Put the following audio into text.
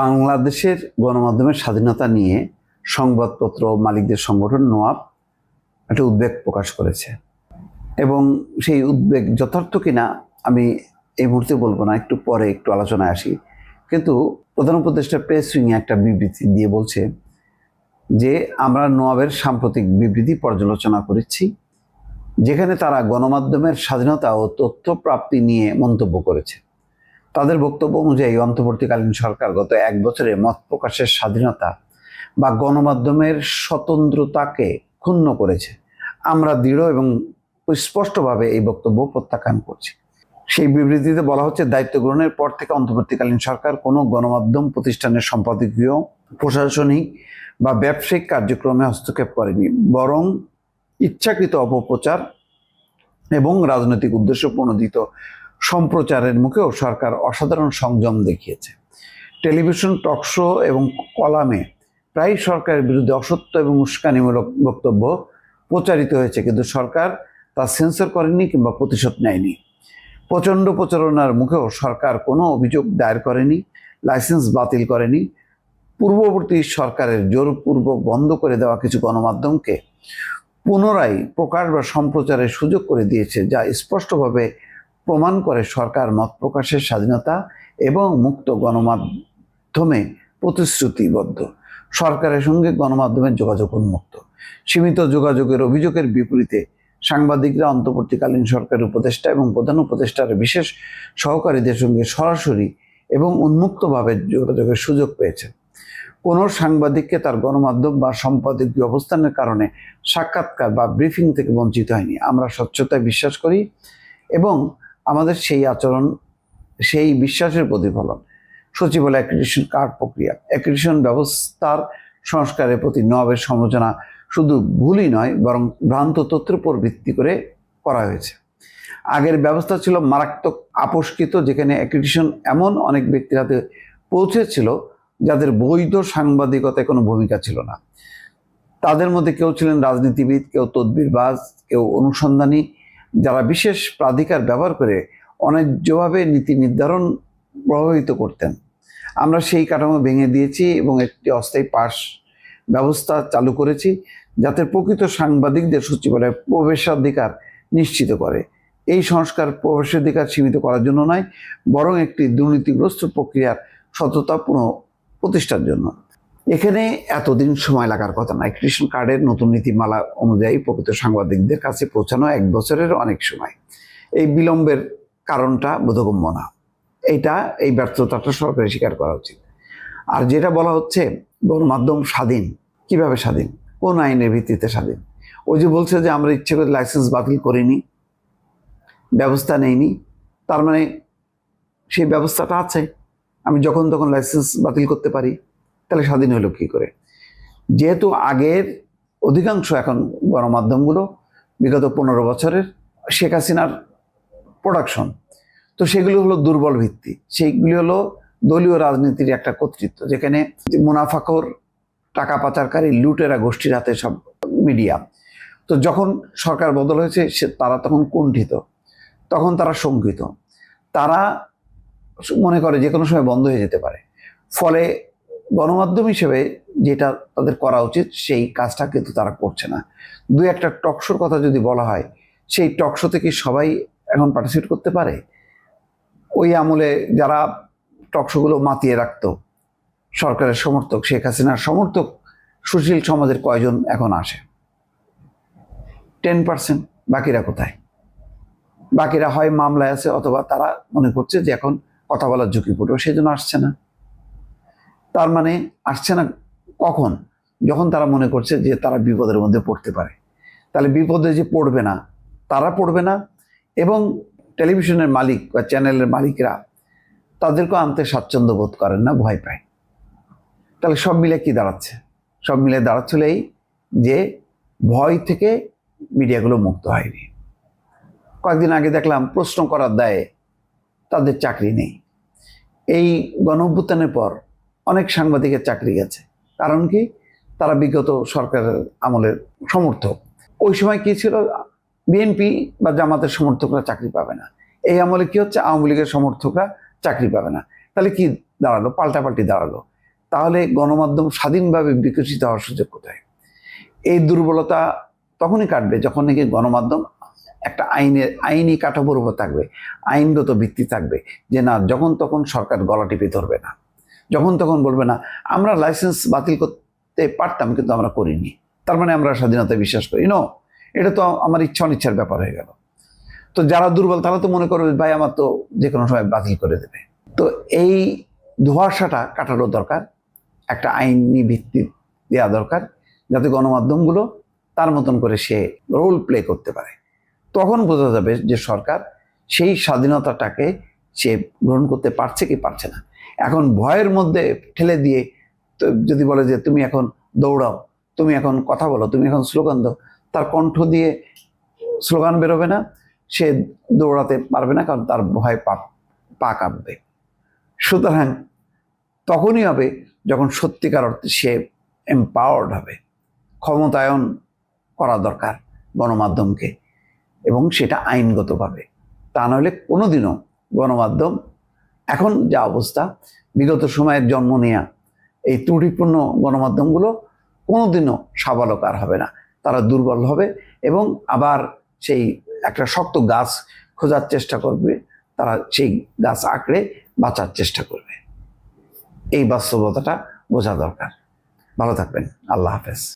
বাংলাদেশের গণমাধ্যমের স্বাধীনতা নিয়ে সংবাদপত্র মালিকদের সংগঠন নোয়াব একটা উদ্বেগ প্রকাশ করেছে। এবং সেই উদ্বেগ যথার্থ কিনা আমি এই মুহূর্তে বলব না, একটু পরে একটু আলোচনায় আসি। কিন্তু প্রধান উপদেষ্টা প্রেস উইংয়ে একটা বিবৃতি দিয়ে বলছে যে, আমরা নোয়াবের সাম্প্রতিক বিবৃতি পর্যালোচনা করেছি, যেখানে তারা গণমাধ্যমের স্বাধীনতা ও তথ্য প্রাপ্তি নিয়ে মন্তব্য করেছে। তাদের বক্তব্য অনুযায়ী অন্তর্বর্তীকালীন সরকার গত এক বছরে মত প্রকাশের স্বাধীনতা বা গণমাধ্যমের স্বতন্ত্রতাকে ক্ষুণ্ণ করেছে। আমরা দৃঢ় এবং স্পষ্টভাবে এই বক্তব্য প্রত্যাখ্যান করছি। সেই বিবৃতিতে বলা হচ্ছে, দায়িত্ব গ্রহণের পর থেকে অন্তর্বর্তীকালীন সরকার কোনো গণমাধ্যম প্রতিষ্ঠানের সম্পাদকীয়, প্রশাসনিক বা ব্যবসায়িক কার্যক্রমে হস্তক্ষেপ করেনি। বরং ইচ্ছাকৃত অপপ্রচার এবং রাজনৈতিক উদ্দেশ্য প্রণোদিত সম্প্রচারের মুখেও সরকার অসাধারণ সংযম দেখিয়েছে। টেলিভিশন টকশো এবং কলামে প্রায় সরকারের বিরুদ্ধে অসত্য এবং উস্কানিমূলক বক্তব্য প্রচারিত হয়েছে, কিন্তু সরকার তা সেন্সর করেনি কিংবা প্রতিশোধ নেয়নি। প্রচণ্ড প্রচারণার মুখেও সরকার কোনো অভিযোগ দায়ের করেনি, লাইসেন্স বাতিল করেনি। পূর্ববর্তী সরকারের জোরপূর্বক বন্ধ করে দেওয়া কিছু গণমাধ্যমকে পুনরায় প্রকাশ বা সম্প্রচারের সুযোগ করে দিয়েছে, যা স্পষ্টভাবে প্রমাণ করে সরকার মত প্রকাশের স্বাধীনতা এবং মুক্ত গণমাধ্যমে প্রতিশ্রুতিবদ্ধ। সরকারের সঙ্গে গণমাধ্যমের যোগাযোগ উন্মুক্ত। সীমিত যোগাযোগের অভিযোগের বিপরীতে সাংবাদিকরা অন্তর্বর্তীকালীন সরকারের উপদেষ্টা এবং প্রধান উপদেষ্টার বিশেষ সহকারীদের সঙ্গে সরাসরি এবং উন্মুক্তভাবে যোগাযোগের সুযোগ পেয়েছে। কোনো সাংবাদিককে তার গণমাধ্যম বা সম্পাদকীয় অবস্থানের কারণে সাক্ষাৎকার বা ব্রিফিং থেকে বঞ্চিত হয়নি। আমরা স্বচ্ছতায় বিশ্বাস করি এবং আমাদের সেই আচরণ, সেই বিশ্বাসের প্রতিফলন। সচিব সচিবালয় অ্যাক্রিডিশন কার্ড প্রক্রিয়া? অ্যাক্রিডিশন ব্যবস্থার সংস্কারের প্রতি নবের সমালোচনা শুধু ভুলই নয়, বরং ভ্রান্ত তথ্যের উপর ভিত্তি করে করা হয়েছে। আগের ব্যবস্থা ছিল মারাত্মক আপস্কৃত যেখানে অ্যাক্রিডিশন এমন অনেক ব্যক্তির হাতে পৌঁছেছিল যাদের বৈধ সাংবাদিকতায় কোনো ভূমিকা ছিল না। তাদের মধ্যে কেউ ছিলেন রাজনীতিবিদ, কেউ তদবিরবাজ, কেউ অনুসন্ধানী যারা বিশেষ প্রাধিকার ব্যবহার করে অন্যায্যভাবে নীতি নির্ধারণ প্রভাবিত করতেন। আমরা সেই কাঠামো ভেঙে দিয়েছি এবং একটি অস্থায়ী পাস ব্যবস্থা চালু করেছি যাতে প্রকৃত সাংবাদিকদের সচিবালয়ে প্রবেশাধিকার নিশ্চিত করে। এই সংস্কার প্রবেশাধিকার সীমিত করার জন্য নয়, বরং একটি দুর্নীতিগ্রস্ত প্রক্রিয়ার সততা সততাপূর্ণ প্রতিষ্ঠার জন্য। এখানে এতদিন সময় লাগার কথা নয়। কৃষ্ণ কার্ডের নতুন নীতিমালা অনুযায়ী প্রকৃত সাংবাদিকদের কাছে পৌঁছানো এক বছরের অনেক সময়। এই বিলম্বের কারণটা বোধগম্য না। এইটা এই ব্যর্থতাটা সরকারি স্বীকার করা উচিত। আর যেটা বলা হচ্ছে গণমাধ্যম স্বাধীন, কীভাবে স্বাধীন? কোন আইনের ভিত্তিতে স্বাধীন? ওই যে বলছে যে আমরা ইচ্ছে করে লাইসেন্স বাতিল করিনি, ব্যবস্থা নেইনি, তার মানে সেই ব্যবস্থাটা আছে। আমি যখন তখন লাইসেন্স বাতিল করতে পারি। তাহলে স্বাধীন হলো কী করে? যেহেতু আগের অধিকাংশ এখন গণমাধ্যমগুলো বিগত পনেরো বছরের শেখ হাসিনার প্রোডাকশন তো সেগুলি হলো দুর্বল ভিত্তি। সেইগুলি হলো দলীয় রাজনীতির একটা কর্তৃত্ব, যেখানে মুনাফাখর, টাকা পাচারকারী, লুটেরা, গোষ্ঠীর হাতে সব মিডিয়া। তো যখন সরকার বদল হয়েছে, সে তারা তখন কুণ্ঠিত, তখন তারা শঙ্কিত। তারা মনে করে যে কোনো সময় বন্ধ হয়ে যেতে পারে। ফলে গণমাধ্যম হিসেবে যেটা তাদের করা উচিত, সেই কাজটা কিন্তু তারা করছে না। দু একটা টকশোর কথা যদি বলা হয়, সেই টকশো থেকে সবাই এখন পার্টিসিপেট করতে পারে? ওই আমলে যারা টকশোগুলো মাতিয়ে রাখতো, সরকারের সমর্থক, শেখ হাসিনার সমর্থক, সুশীল সমাজের কয়জন এখন আসে? টেন পার্সেন্ট বাকিরা কোথায়? বাকিরা হয় মামলায় আছে অথবা তারা মনে করছে যে এখন কথা বলার ঝুঁকিপূর্ণ সেই জন্য আসছে না। তার মানে আসছে না কখন? যখন তারা মনে করছে যে তারা বিপদের মধ্যে পড়তে পারে। তাহলে বিপদে যে পড়বে না, তারা পড়বে না এবং টেলিভিশনের মালিক বা চ্যানেলের মালিকরা তাদেরকেও আনতে স্বাচ্ছন্দ্য বোধ করেন না, ভয় পায়। তাহলে সব মিলে কি দাঁড়াচ্ছে? সব মিলে দাঁড়াচ্ছিল এই যে ভয় থেকে মিডিয়াগুলো মুক্ত হয়নি। কয়েকদিন আগে দেখলাম প্রশ্ন করার দায়ে তাদের চাকরি নেই। এই গণ পর অনেক সাংবাদিকের চাকরি গেছে। কারণ কি? তারা বিগত সরকারের আমলের সমর্থক। ওই সময় কি ছিল? বিএনপি বা জামাতের সমর্থকরা চাকরি পাবে না। এই আমলে কি হচ্ছে? আওয়ামী লীগের সমর্থকরা চাকরি পাবে না। তাহলে কি দাঁড়াল? পাল্টাপাল্টি দাঁড়াল। তাহলে গণমাধ্যম স্বাধীনভাবে বিকশিত হওয়ার সুযোগ কোথায়? এই দুর্বলতা তখনই কাটবে যখন নাকি গণমাধ্যম একটা আইনের, আইনি কাঠামোর উপর থাকবে। আইনগত ভিত্তি থাকবে যে না, যখন তখন সরকার গলা টিপে ধরবে না। যখন তখন বলবে না, আমরা লাইসেন্স বাতিল করতে পারতাম কিন্তু আমরা করিনি। তার মানে আমরা স্বাধীনতায় বিশ্বাস করি। নো এটা তো আমার ইচ্ছা অনিচ্ছার ব্যাপার হয়ে গেল। তো যারা দুর্বল তারা তো মনে করবে, ভাই, আমার তো যে কোনো সময় বাতিল করে দেবে। তো এই ধোয়াশাটা কাটানো দরকার, একটা আইনি ভিত্তি দেওয়া দরকার, যাতে গণমাধ্যমগুলো তার মতন করে সে রোল প্লে করতে পারে। তখন বোঝা যাবে যে সরকার সেই স্বাধীনতাটাকে সে গ্রহণ করতে পারছে কি পারছে না। এখন ভয়ের মধ্যে ঠেলে দিয়ে যদি বলে যে তুমি এখন দৌড়াও, তুমি এখন কথা বলো, তুমি এখন স্লোগান দাও, তার কণ্ঠ দিয়ে স্লোগান বেরোবে না, সে দৌড়াতে পারবে না কারণ তার ভয় পা পা কাঁপবে। সুতরাং তখনই হবে যখন সত্যিকার অর্থে সে এম্পাওয়ার্ড হবে। ক্ষমতায়ন করা দরকার গণমাধ্যমকে এবং সেটা আইনগতভাবে। তা নাহলে কোনোদিনও গণমাধ্যম এখন যা অবস্থা, বিগত সময়ের জন্ম নেয়া এই ত্রুটিপূর্ণ গণমাধ্যমগুলো কোনোদিনও সাবালক আর হবে না। তারা দুর্বল হবে এবং আবার সেই একটা শক্ত গাছ খোঁজার চেষ্টা করবে, তারা সেই গাছ আঁকড়ে বাঁচার চেষ্টা করবে। এই বাস্তবতাটা বোঝা দরকার। ভালো থাকবেন। আল্লাহ হাফেজ।